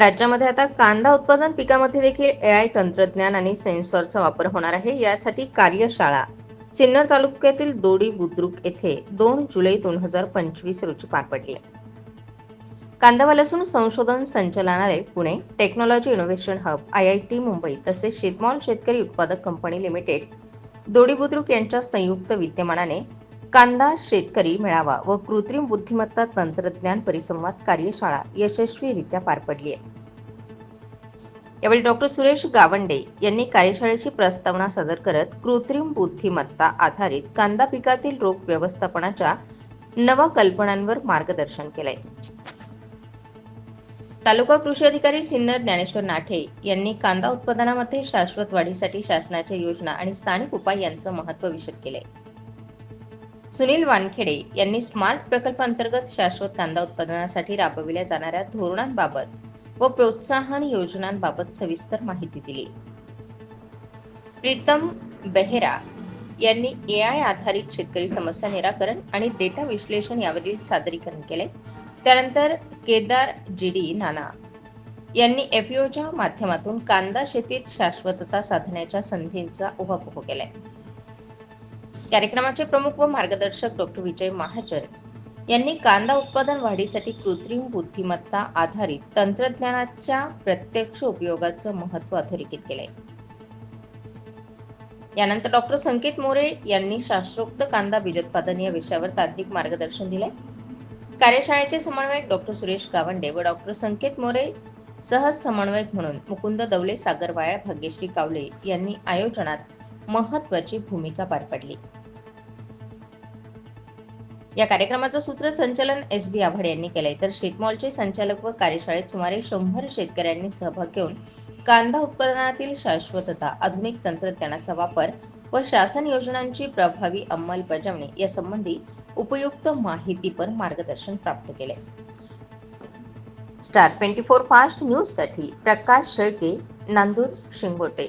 राज्यामध्ये आता कांदा उत्पादन पिकामध्ये देखील ए आय तंत्रज्ञान आणि सेन्सॉरचा वापर होणार आहे. यासाठी कार्यशाळा. सिन्नर तालुक्यातील दोडी बुद्रुक येथे दोन जुलै दोन हजार पंचवीस रोजी पार पडली. कांदावाल लसूण संशोधन संचालनालय Pune. Technology innovation hub I I T Mumbai तसेच शेतमाल शेतकरी उत्पादक कंपनी लिमिटेड. दोडी बुद्रुक यांच्या संयुक्त विद्यमानाने कांदा शेतकरी मेळावा व कृत्रिम बुद्धिमत्ता तंत्रज्ञान परिसंवाद कार्यशाळा यशस्वीरित्या पार पडली आहे. यावेळी डॉक्टर सुरेश गावंडे यांनी कार्यशाळेची प्रस्तावना सादर करत कृत्रिम बुद्धिमत्ता आधारित कांदा पिकातील रोग व्यवस्थापनाच्या नवकल्पनांवर मार्गदर्शन केलंय. तालुका कृषी अधिकारी सिन्नर ज्ञानेश्वर नाठे यांनी कांदा उत्पादनामध्ये शाश्वत वाढीसाठी शासनाच्या योजना आणि स्थानिक उपाय यांचं महत्त्व विशद केलंय. सुनील वानखेडे यांनी स्मार्ट प्रकल्पांतर्गत शाश्वत कांदा उत्पादनासाठी राबविल्या जाणाऱ्या धोरणांबाबत व प्रोत्साहन योजनांबाबत सविस्तर माहिती दिली. प्रीतम बेहेरा यांनी ए आय आधारित शेतकरी समस्या निराकरण आणि डेटा विश्लेषण यावरील सादरीकरण केले. त्यानंतर केदार जी डी नाना यांनी एफओच्या माध्यमातून कांदा शेतीत शाश्वतता साधण्याच्या संधींचा उहापोह केलाय. कार्यक्रमाचे प्रमुख व मार्गदर्शक डॉक्टर विजय महाजन यांनी कांदा उत्पादन वाढीसाठी कृत्रिम बुद्धिमत्ता आधारित तंत्रज्ञानाच्या प्रत्यक्ष उपयोगाचं महत्त्व अधोरेखित केलंय. यानंतर डॉक्टर संकेत मोरे यांनी शास्त्रोक्त कांदा बीजोत्पादन या विषयावर तांत्रिक मार्गदर्शन दिले कार्यशाळेचे समन्वयक डॉक्टर सुरेश गावंडे व डॉक्टर संकेत मोरे सहज समन्वयक म्हणून मुकुंद दवले सागर वायाळ भाग्यश्री कावले यांनी आयोजनात महत्वाची भूमिका पार पडली. या कार्यक्रमाचं सूत्रसंचालन एस बी आव्हाड यांनी केलंय. तर शेतमॉलचे संचालक व कार्यशाळेत सुमारे शंभर शेतकऱ्यांनी सहभाग घेऊन कांदा उत्पादनातील शाश्वतता आधुनिक तंत्रज्ञानाचा वापर व शासन योजनांची प्रभावी अंमलबजावणी यासंबंधी उपयुक्त माहितीपर मार्गदर्शन प्राप्त केले स्टार ट्वेंटी फोर फास्ट न्यूजसाठी प्रकाश शेळके नांदूर शिंगोटे.